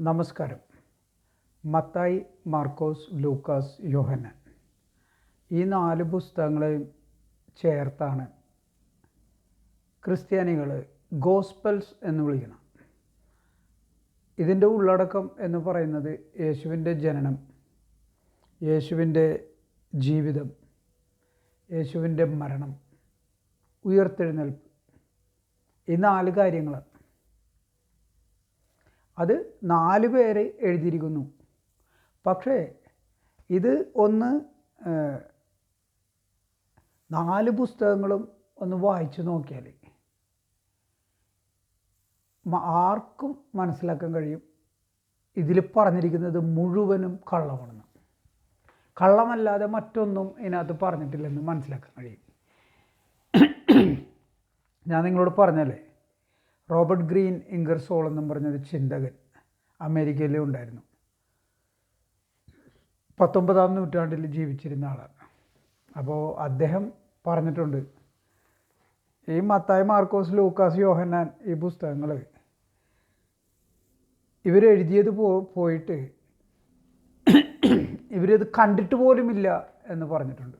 നമസ്കാരം. മത്തായി മാർക്കോസ് ലൂക്കാസ് യോഹന ഈ നാല് പുസ്തകങ്ങളെയും ചേർത്താണ് ക്രിസ്ത്യാനികൾ ഗോസ്പൽസ് എന്ന് വിളിക്കണം. ഇതിന്റെ ഉള്ളടക്കം എന്ന് പറയുന്നത് യേശുവിന്റെ ജനനം യേശുവിന്റെ ജീവിതം യേശുവിന്റെ മരണം ഉയർത്തെഴുന്നേൽപ്പ്. ഈ നാല് കാര്യങ്ങളാണ്. അത് നാല് പേരെ എഴുതിയിരിക്കുന്നു. പക്ഷേ ഇത് ഒന്ന് നാല് പുസ്തകങ്ങളും ഒന്ന് വായിച്ചു നോക്കിയാൽ ആർക്കും മനസ്സിലാക്കാൻ കഴിയും. ഇതിൽ പറഞ്ഞിരിക്കുന്നത് മുഴുവനും കള്ളമാണെന്ന്. കള്ളമല്ലാതെ മറ്റൊന്നും ഇതിനകത്ത് പറഞ്ഞിട്ടില്ലെന്ന് മനസ്സിലാക്കാൻ കഴിയും. ഞാൻ നിങ്ങളോട് പറഞ്ഞല്ലേ റോബർട്ട് ഗ്രീൻ ഇംഗർസോൾ എന്നും പറഞ്ഞൊരു ചിന്തകൻ അമേരിക്കയിലും ഉണ്ടായിരുന്നു. പത്തൊമ്പതാം നൂറ്റാണ്ടിൽ ജീവിച്ചിരുന്ന ആളാണ്. അപ്പോൾ അദ്ദേഹം പറഞ്ഞിട്ടുണ്ട് ഈ മത്തായ മാർക്കോസ് ലൂക്കാസ് യോഹന്നാൻ ഈ പുസ്തകങ്ങൾ ഇവരെഴുതിയത് പോ പോയിട്ട് ഇവരത് കണ്ടിട്ട് പോലുമില്ല എന്ന് പറഞ്ഞിട്ടുണ്ട്.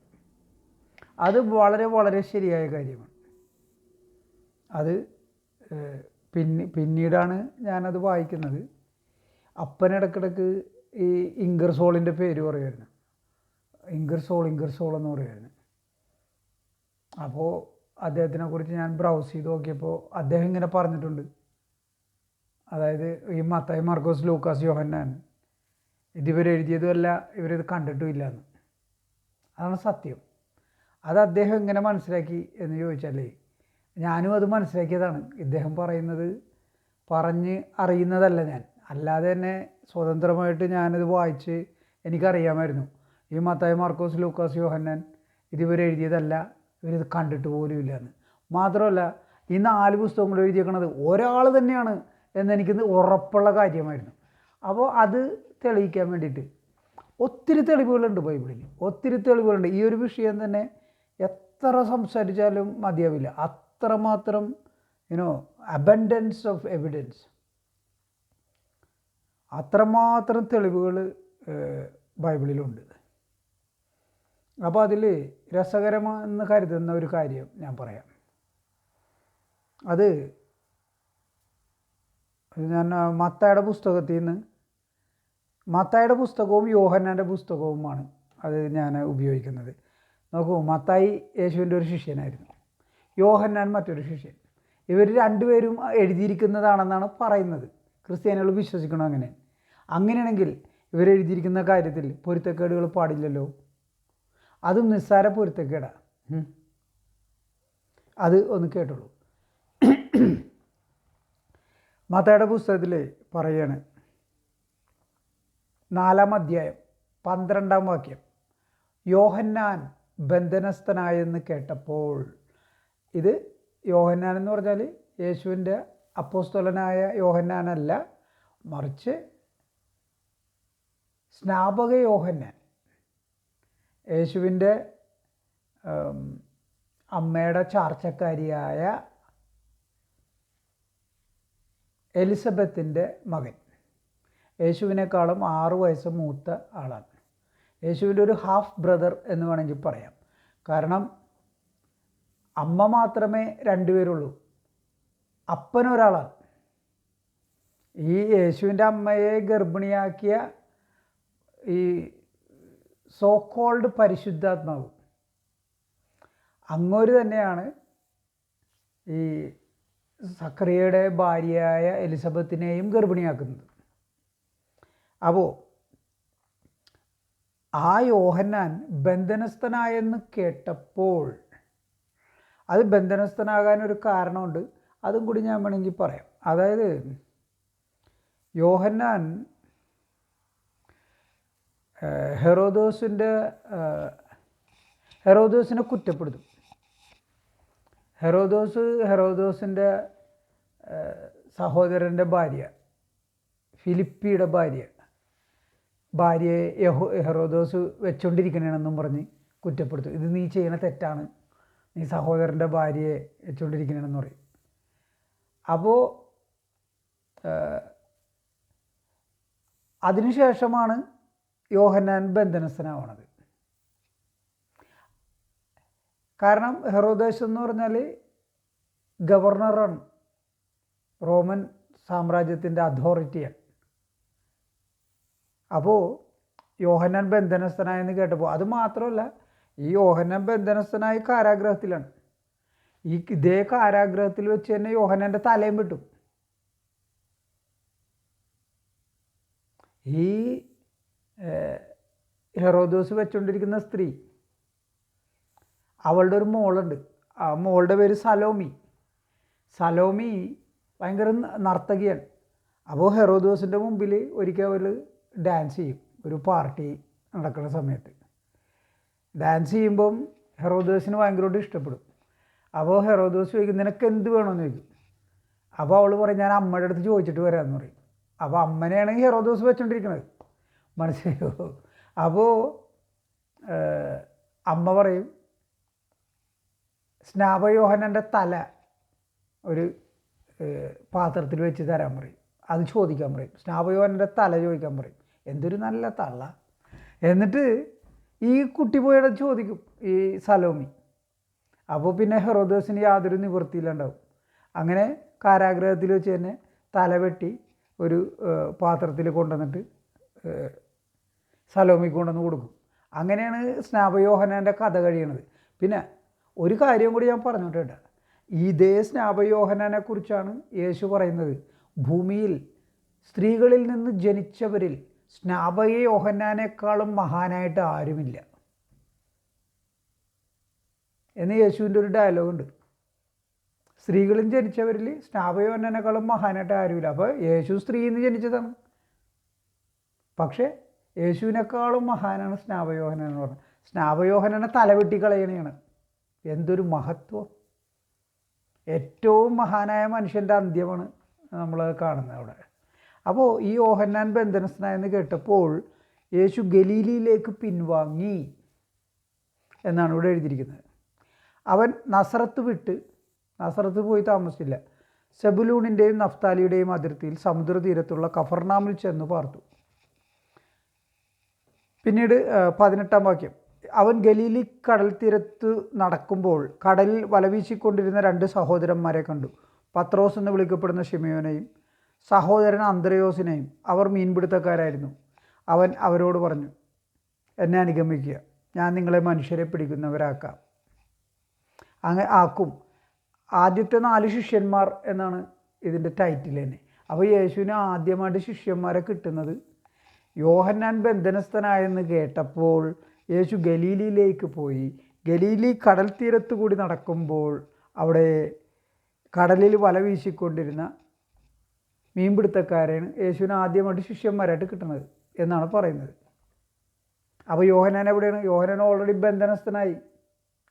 അത് വളരെ വളരെ ശരിയായ കാര്യമാണ്. അത് പിന്നെ പിന്നീടാണ് ഞാനത് വായിക്കുന്നത്. അപ്പനിടക്കിടക്ക് ഈ ഇംഗർസോളിന്റെ പേര് പറയുമായിരുന്നു. ഇംഗർസോൾ ഇംഗർസോൾ എന്ന് പറയുമായിരുന്നു. അപ്പോൾ അദ്ദേഹത്തിനെ കുറിച്ച് ഞാൻ ബ്രൗസ് ചെയ്ത് നോക്കിയപ്പോൾ അദ്ദേഹം ഇങ്ങനെ പറഞ്ഞിട്ടുണ്ട്. അതായത് ഈ മത്തായി മാർക്കോസ് ലൂക്കാസ് യോഹന്നാൻ ഇതിവർ എഴുതിയതുമല്ല ഇവരിത് കണ്ടിട്ടുമില്ല എന്ന് അതാണ് സത്യം. അത് അദ്ദേഹം എങ്ങനെ മനസ്സിലാക്കി എന്ന് ചോദിച്ചാലേ ഞാനും അത് മനസ്സിലാക്കിയതാണ്. ഇദ്ദേഹം പറയുന്നത് പറഞ്ഞ് അറിയുന്നതല്ല ഞാൻ. അല്ലാതെ തന്നെ സ്വതന്ത്രമായിട്ട് ഞാനത് വായിച്ച് എനിക്കറിയാമായിരുന്നു. ഈ മത്തായി മാർക്കോസ് ലൂക്കാസ് യോഹന്നാൻ ഇതിവർ എഴുതിയതല്ല. ഇവരിത് കണ്ടിട്ട് പോലും എന്ന് മാത്രമല്ല ഈ നാല് പുസ്തകങ്ങൾ എഴുതിയേക്കണത് ഒരാൾ തന്നെയാണ് എന്നെനിക്ക് ഉറപ്പുള്ള കാര്യമായിരുന്നു. അപ്പോൾ അത് തെളിയിക്കാൻ വേണ്ടിയിട്ട് ഒത്തിരി തെളിവുകളുണ്ട് ബൈബിളിൽ ഒത്തിരി തെളിവുകളുണ്ട്. ഈ ഒരു വിഷയം തന്നെ എത്ര സംസാരിച്ചാലും മതിയാവില്ല. അത്രമാത്രം യുനോ അബൻഡൻസ് ഓഫ് എവിഡൻസ് അത്രമാത്രം തെളിവുകൾ ബൈബിളിലുണ്ട്. അപ്പോൾ അതിൽ രസകരമെന്ന് കരുതുന്ന ഒരു കാര്യം ഞാൻ പറയാം. അത് ഞാൻ മത്തായുടെ പുസ്തകത്തിൽ നിന്ന് മത്തായുടെ പുസ്തകവും യോഹന്നാന്റെ പുസ്തകവുമാണ് അത് ഞാൻ ഉപയോഗിക്കുന്നത്. നോക്കൂ മത്തായി യേശുവിന്റെ ഒരു ശിഷ്യനായിരുന്നു. യോഹന്നാൻ മറ്റൊരു ശിഷ്യൻ. ഇവർ രണ്ടുപേരും എഴുതിയിരിക്കുന്നതാണെന്നാണ് പറയുന്നത്. ക്രിസ്ത്യാനികൾ വിശ്വസിക്കണം അങ്ങനെ? അങ്ങനെയാണെങ്കിൽ ഇവരെഴുതിയിരിക്കുന്ന കാര്യത്തിൽ പൊരുത്തക്കേടുകൾ പാടില്ലല്ലോ? അതും നിസ്സാര പൊരുത്തക്കേടാണ്. അത് ഒന്ന് കേട്ടുള്ളൂ മതയുടെ പുസ്തകത്തിൽ പറയാണ്. നാലാം അധ്യായം പന്ത്രണ്ടാം വാക്യം. യോഹന്നാൻ ബന്ധനസ്ഥനായെന്ന് കേട്ടപ്പോൾ ഇത് യോഹന്നാൻ എന്ന് പറഞ്ഞാൽ യേശുവിന്റെ അപ്പോസ്തലനായ യോഹന്നാനല്ല മറിച്ച് സ്നാപക യോഹന്നാൻ. യേശുവിന്റെ അമ്മയുടെ ചാർച്ചക്കാരിയായ എലിസബത്തിന്റെ മകൻ. യേശുവിനേക്കാളും ആറ് വയസ്സ് മൂത്ത ആളാണ്. യേശുവിന്റെ ഒരു ഹാഫ് ബ്രദർ എന്ന് വേണമെങ്കിൽ പറയാം. കാരണം അമ്മ മാത്രമേ രണ്ടുപേരുള്ളൂ. അപ്പനൊരാളാണ് ഈ യേശുവിന്റെ അമ്മയെ ഗർഭിണിയാക്കിയ ഈ സോ കോൾഡ് പരിശുദ്ധാത്മാവ്. അങ്ങോര് തന്നെയാണ് ഈ സക്രിയയുടെ ഭാര്യയായ എലിസബത്തിനെയും ഗർഭിണിയാക്കുന്നത്. അപ്പോൾ ആ യോഹന്നാൻ ബന്ധനസ്ഥനായെന്ന് കേട്ടപ്പോൾ അത് ബന്ധനസ്ഥനാകാൻ ഒരു കാരണമുണ്ട്. അതും കൂടി ഞാൻ വേണമെങ്കിൽ പറയാം. അതായത് യോഹന്നാൻ ഹെറോദോസിന്റെ ഹെറോദോസിനെ കുറ്റപ്പെടുത്തും. ഹെറോദോസ് ഹെറോദോസിന്റെ സഹോദരന്റെ ഭാര്യ ഫിലിപ്പിയുടെ ഭാര്യ ഭാര്യയെ യഹോ ഹെറോദോസ് വെച്ചുകൊണ്ടിരിക്കണമെന്നും പറഞ്ഞ് കുറ്റപ്പെടുത്തും. ഇത് നീ ചെയ്യണ തെറ്റാണ്. നീ സഹോദരന്റെ ഭാര്യയെ വെച്ചുകൊണ്ടിരിക്കണമെന്ന് പറയും. അപ്പോൾ അതിനുശേഷമാണ് യോഹന്നാൻ ബന്ധനസ്ഥനാവണത്. കാരണം ഹെറോദേശ് എന്ന് പറഞ്ഞാൽ ഗവർണറാണ് റോമൻ സാമ്രാജ്യത്തിന്റെ അതോറിറ്റിയാണ്. അപ്പോൾ യോഹന്നാൻ ബന്ധനസ്ഥനായെന്ന് കേട്ടപ്പോൾ അത് മാത്രമല്ല ഈ യോഹന്നാൻ ബന്ധനസ്ഥനായി കാരാഗ്രഹത്തിലാണ്. ഈ ഇതേ കാരാഗ്രഹത്തിൽ വെച്ച് തന്നെ യോഹനന്റെ തലയും വിട്ടു. ഈ ഹെറോദോസ് വെച്ചുകൊണ്ടിരിക്കുന്ന സ്ത്രീ അവളുടെ ഒരു മോളുണ്ട്. ആ മോളുടെ പേര് സലോമി. സലോമി ഭയങ്കര നർത്തകിയാണ്. അപ്പോൾ ഹെറോദോസിന്റെ മുമ്പിൽ ഒരിക്കൽ അവൾ ഡാൻസ് ചെയ്യും. ഒരു പാർട്ടി നടക്കുന്ന സമയത്ത്. ഡാൻസ് ചെയ്യുമ്പം ഹെറോദോസിന് ഭയങ്കരമായിട്ട് ഇഷ്ടപ്പെടും. അപ്പോൾ ഹെറോദോസ് ചോദിക്കും നിനക്ക് എന്ത് വേണമെന്ന് ചോദിക്കും. അപ്പോൾ അവൾ പറയും ഞാൻ അമ്മയുടെ അടുത്ത് ചോദിച്ചിട്ട് വരാമെന്ന് പറയും. അപ്പോൾ അമ്മനെയാണ് ഹെറോദോസ് വെച്ചോണ്ടിരിക്കുന്നത് മനസ്സിലായോ? അപ്പോൾ അമ്മ പറയും സ്നാപയോഹനന്റെ തല ഒരു പാത്രത്തിൽ വെച്ച് തരാൻ പറയും. അത് ചോദിക്കാൻ പറയും. സ്നാപയോഹനന്റെ തല ചോദിക്കാൻ പറയും. എന്തൊരു നല്ല തള്ള. എന്നിട്ട് ഈ കുട്ടി പോയിട്ട് ചോദിക്കും ഈ സലോമി അപ്പോൾ പിന്നെ ഹെറോദോസിന് യാതൊരു നിവൃത്തിയിലുണ്ടാവും അങ്ങനെ കാരാഗ്രഹത്തിൽ വെച്ച് തന്നെ തലവെട്ടി ഒരു പാത്രത്തിൽ കൊണ്ടുവന്നിട്ട് സലോമി സലോമിക്ക് കൊണ്ടുവന്ന് കൊടുക്കും. അങ്ങനെയാണ് സ്നാപയോഹനന്റെ കഥ കഴിയണത്. പിന്നെ ഒരു കാര്യം കൂടി ഞാൻ പറഞ്ഞോട്ടെ കേട്ടോ. ഇതേ സ്നാപയോഹനനെ കുറിച്ചാണ് യേശു പറയുന്നത്. ഭൂമിയിൽ സ്ത്രീകളിൽ നിന്ന് ജനിച്ചവരിൽ സ്നാപക യോഹന്നാനേക്കാളും മഹാനായിട്ട് ആരുമില്ല. എന്ന് യേശുവിന്റെ ഒരു ഡയലോഗുണ്ട് സ്ത്രീകളും ജനിച്ചവരിൽ സ്നാപയോഹനേക്കാളും മഹാനായിട്ട് ആരുമില്ല. അപ്പോൾ യേശു സ്ത്രീ എന്ന് ജനിച്ചതാണ്. പക്ഷേ യേശുവിനേക്കാളും മഹാനാണ് സ്നാപയോഹനൻ എന്ന് പറഞ്ഞത് സ്നാപയോഹനനെ തലവെട്ടി കളയണയാണ്. എന്തൊരു മഹത്വം. ഏറ്റവും മഹാനായ മനുഷ്യന്റെ അന്ത്യമാണ് നമ്മൾ കാണുന്നത് അവിടെ. അപ്പോൾ ഈ യോഹന്നാൻ ബന്ധനസ്ഥനായെന്ന് കേട്ടപ്പോൾ യേശു ഗലീലിയിലേക്ക് പിൻവാങ്ങി എന്നാണ് ഇവിടെ എഴുതിയിരിക്കുന്നത്. അവൻ നസറത്ത് വിട്ട് നസറത്ത് പോയി താമസിച്ചില്ല. സെബുലൂണിന്റെയും നഫ്താലിയുടെയും അതിർത്തിയിൽ സമുദ്രതീരത്തുള്ള കഫർനാമിൽ ചെന്ന് പാർത്തു. പിന്നീട് പതിനെട്ടാം വാക്യം. അവൻ ഗലീലി കടൽ തീരത്ത് നടക്കുമ്പോൾ കടലിൽ വലവീശിക്കൊണ്ടിരുന്ന രണ്ട് സഹോദരന്മാരെ കണ്ടു. പത്രോസ് എന്ന് വിളിക്കപ്പെടുന്ന ഷിമയോനെയും സഹോദരൻ അന്ത്രയോസിനെയും അവർ മീൻപിടുത്തക്കാരായിരുന്നു. അവൻ അവരോട് പറഞ്ഞു എന്നെ അനുഗമിക്കുക. ഞാൻ നിങ്ങളെ മനുഷ്യരെ പിടിക്കുന്നവരാക്കാം. അങ്ങനെ ആക്കും. ആദ്യത്തെ നാല് ശിഷ്യന്മാർ എന്നാണ് ഇതിന്റെ ടൈറ്റിൽ തന്നെ. അപ്പോൾ യേശുവിന് ആദ്യമായിട്ട് ശിഷ്യന്മാരെ കിട്ടുന്നത് യോഹന്നാൻ ബന്ധനസ്ഥനായെന്ന് കേട്ടപ്പോൾ യേശു ഗലീലിയിലേക്ക് പോയി. ഗലീലി കടൽ തീരത്ത് കൂടി നടക്കുമ്പോൾ അവിടെ കടലിൽ വല വീശിക്കൊണ്ടിരുന്ന മീൻപിടുത്തക്കാരെയാണ് യേശുവിന് ആദ്യമായിട്ട് ശിഷ്യന്മാരായിട്ട് കിട്ടുന്നത് എന്നാണ് പറയുന്നത്. അപ്പോൾ യോഹനാൻ എവിടെയാണ്? യോഹനാൻ ഓൾറെഡി ബന്ധനസ്ഥനായി.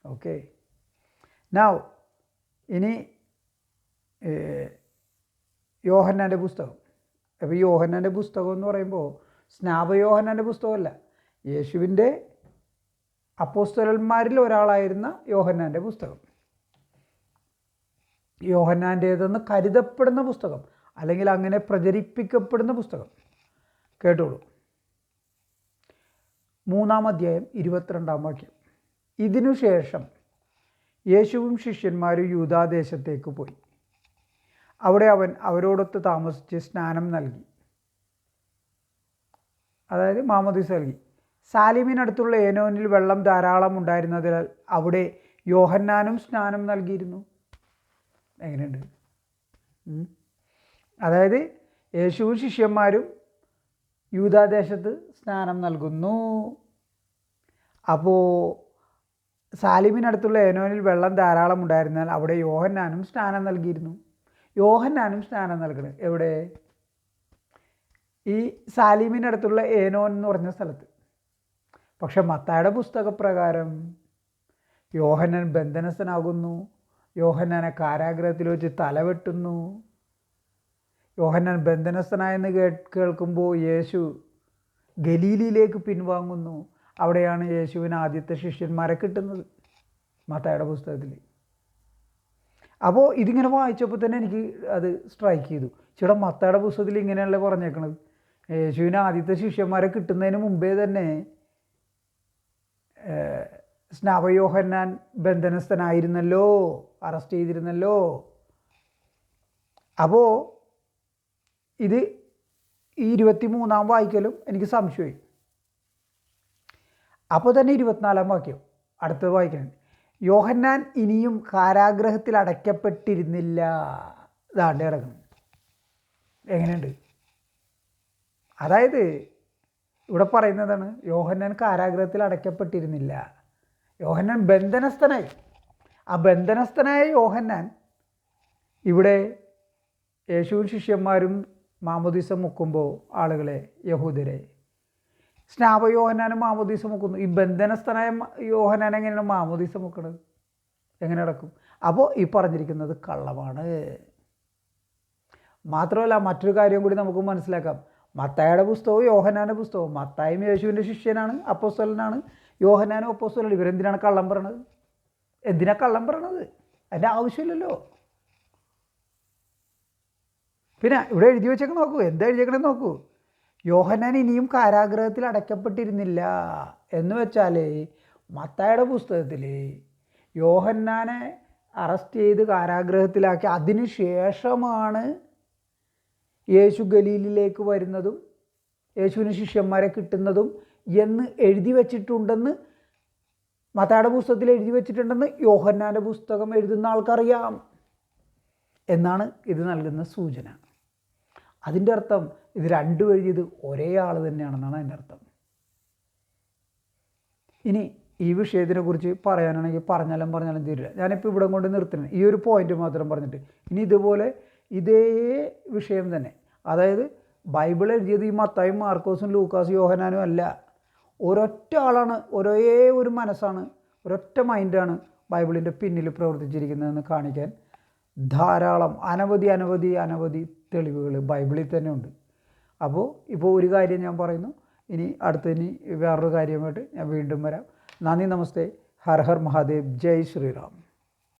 ഓക്കെ നാവ് ഇനി യോഹന്നാന്റെ പുസ്തകം. അപ്പോൾ യോഹന്നാന്റെ പുസ്തകം എന്ന് പറയുമ്പോൾ സ്നാപയോഹന്നാന്റെ പുസ്തകമല്ല. യേശുവിന്റെ അപ്പോസ്തലന്മാരിൽ ഒരാളായിരുന്ന യോഹന്നാന്റെ പുസ്തകം. യോഹന്നാന്റേതെന്ന് കരുതപ്പെടുന്ന പുസ്തകം. അല്ലെങ്കിൽ അങ്ങനെ പ്രചരിപ്പിക്കപ്പെടുന്ന പുസ്തകം. കേട്ടോളൂ. മൂന്നാം അധ്യായം ഇരുപത്തിരണ്ടാം വാക്യം. ഇതിനുശേഷം യേശുവും ശിഷ്യന്മാരും യൂതാദേശത്തേക്ക് പോയി. അവിടെ അവൻ അവരോടൊത്ത് താമസിച്ച് സ്നാനം നൽകി. അതായത് മാമോദീസ നൽകി. സാലിമിനടുത്തുള്ള ഏനോനിൽ വെള്ളം ധാരാളം ഉണ്ടായിരുന്നതിനാൽ അവിടെ യോഹന്നാനും സ്നാനം നൽകിയിരുന്നു. എങ്ങനെയുണ്ട്. അതായത് യേശു ശിഷ്യന്മാരും യൂതാദേശത്ത് സ്നാനം നൽകുന്നു. അപ്പോൾ സാലിമിനടുത്തുള്ള ഏനോനിൽ വെള്ളം ധാരാളം ഉണ്ടായിരുന്നാൽ അവിടെ യോഹന്നാനും സ്നാനം നൽകിയിരുന്നു. യോഹന്നാനും സ്നാനം നൽകണം. എവിടെ? ഈ സാലിമിനടുത്തുള്ള ഏനോൻ എന്ന് പറഞ്ഞ സ്ഥലത്ത്. പക്ഷെ മത്തായുടെ പുസ്തകപ്രകാരം യോഹന്നൻ ബന്ധനസ്ഥനാകുന്നു. യോഹന്നാനെ കാരാഗ്രഹത്തിൽ വെച്ച് തലവെട്ടുന്നു. യോഹന്നാൻ ബന്ധനസ്ഥനായെന്ന് കേ കേൾക്കുമ്പോൾ യേശു ഗലീലിയിലേക്ക് പിൻവാങ്ങുന്നു. അവിടെയാണ് യേശുവിന് ആദ്യത്തെ ശിഷ്യന്മാരെ കിട്ടുന്നത്. മത്തായുടെ പുസ്തകത്തിൽ. അപ്പോൾ ഇതിങ്ങനെ വായിച്ചപ്പോൾ തന്നെ എനിക്ക് അത് സ്ട്രൈക്ക് ചെയ്തു. ചേട്ടാ മത്തായുടെ പുസ്തകത്തിൽ ഇങ്ങനെയല്ലേ പറഞ്ഞേക്കണത്? യേശുവിന് ആദ്യത്തെ ശിഷ്യന്മാരെ കിട്ടുന്നതിന് മുമ്പേ തന്നെ സ്നാപയോഹന്നാൻ ബന്ധനസ്ഥനായിരുന്നല്ലോ അറസ്റ്റ് ചെയ്തിരുന്നല്ലോ. അപ്പോൾ ഇത് ഈ ഇരുപത്തി മൂന്നാം വായിക്കലും എനിക്ക് സംശയമായി. അപ്പോൾ തന്നെ ഇരുപത്തിനാലാം വാക്യം അടുത്തത് വായിക്കണം. യോഹന്നാൻ ഇനിയും കാരാഗ്രഹത്തിൽ അടയ്ക്കപ്പെട്ടിരുന്നില്ല. ഇതാണ്ട് കിടക്കുന്നു എങ്ങനെയുണ്ട്? അതായത് ഇവിടെ പറയുന്നതാണ് യോഹന്നാൻ കാരാഗ്രഹത്തിൽ അടയ്ക്കപ്പെട്ടിരുന്നില്ല. യോഹന്നാൻ ബന്ധനസ്ഥനായി. ആ ബന്ധനസ്ഥനായ യോഹന്നാൻ ഇവിടെ യേശുവും ശിഷ്യന്മാരും മാമോദീസ മുക്കുമ്പോൾ ആളുകളെ യഹൂദരെ. സ്നാപ യോഹനാനും മാമോദീസ മുക്കുന്നു. ഈ ബന്ധനസ്ഥനായ യോഹനാൻ എങ്ങനെയാണ് മാമോദീസ മുക്കണത് എങ്ങനെ നടക്കും? അപ്പോൾ ഈ പറഞ്ഞിരിക്കുന്നത് കള്ളമാണ്. മാത്രമല്ല മറ്റൊരു കാര്യം കൂടി നമുക്ക് മനസ്സിലാക്കാം. മത്തായുടെ പുസ്തകവും യോഹനാന്റെ പുസ്തകവും. മത്തായും യേശുവിന്റെ ശിഷ്യനാണ് അപ്പോസ്വലനാണ് യോഹനാനും അപ്പോസ്തലനാണ് ഇവരെന്തിനാണ് കള്ളം പറയണത്? എന്തിനാണ് കള്ളം പറയണത്? അതിന്റെ ആവശ്യമില്ലല്ലോ. പിന്നെ ഇവിടെ എഴുതി വെച്ചേക്ക് നോക്കൂ. എന്താ എഴുതിയേക്കണേ നോക്കൂ. യോഹന്നാൻ ഇനിയും കാരാഗ്രഹത്തിൽ അടയ്ക്കപ്പെട്ടിരുന്നില്ല. എന്ന് വെച്ചാൽ മത്തായുടെ പുസ്തകത്തിൽ യോഹന്നാനെ അറസ്റ്റ് ചെയ്ത് കാരാഗ്രഹത്തിലാക്കി അതിന് ശേഷമാണ് യേശു ഗലീലിലേക്ക് വരുന്നതും യേശുവിന് ശിഷ്യന്മാരെ കിട്ടുന്നതും എന്ന് എഴുതി വച്ചിട്ടുണ്ടെന്ന് മത്തായുടെ പുസ്തകത്തിൽ എഴുതി വച്ചിട്ടുണ്ടെന്ന് യോഹന്നാന്റെ പുസ്തകം എഴുതുന്ന ആൾക്കറിയാം. എന്നാണ് ഇത് നൽകുന്ന സൂചന. അതിന്റെ അർത്ഥം ഇത് രണ്ടും എഴുതിയത് ഒരേ ആൾ തന്നെയാണെന്നാണ് അതിന്റെ അർത്ഥം. ഇനി ഈ വിഷയത്തിനെ കുറിച്ച് പറയാനാണെങ്കിൽ പറഞ്ഞാലും പറഞ്ഞാലും തീരില്ല. ഞാനിപ്പോൾ ഇവിടെ കൊണ്ട് നിർത്തുന്നത് ഈ ഒരു പോയിന്റ് മാത്രം പറഞ്ഞിട്ട്. ഇനി ഇതുപോലെ ഇതേ വിഷയം തന്നെ. അതായത് ബൈബിൾ എഴുതിയത് ഈ മത്തായും മാർക്കോസും ലൂക്കാസും യോഹനാനും അല്ല. ഒരൊറ്റ ആളാണ് ഒരേ ഒരു മനസ്സാണ് ഒരൊറ്റ മൈൻഡാണ് ബൈബിളിന്റെ പിന്നിൽ പ്രവർത്തിച്ചിരിക്കുന്നതെന്ന് കാണിക്കാൻ ധാരാളം അനവധി അനവധി അനവധി തെളിവുകൾ ബൈബിളിൽ തന്നെ ഉണ്ട്. അപ്പോൾ ഇപ്പോൾ ഒരു കാര്യം ഞാൻ പറയുന്നു. ഇനി അടുത്ത ഇനി വേറൊരു കാര്യമായിട്ട് ഞാൻ വീണ്ടും വരാം. നന്ദി നമസ്തേ. ഹർ ഹർ മഹാദേവ്. ജയ് ശ്രീറാം.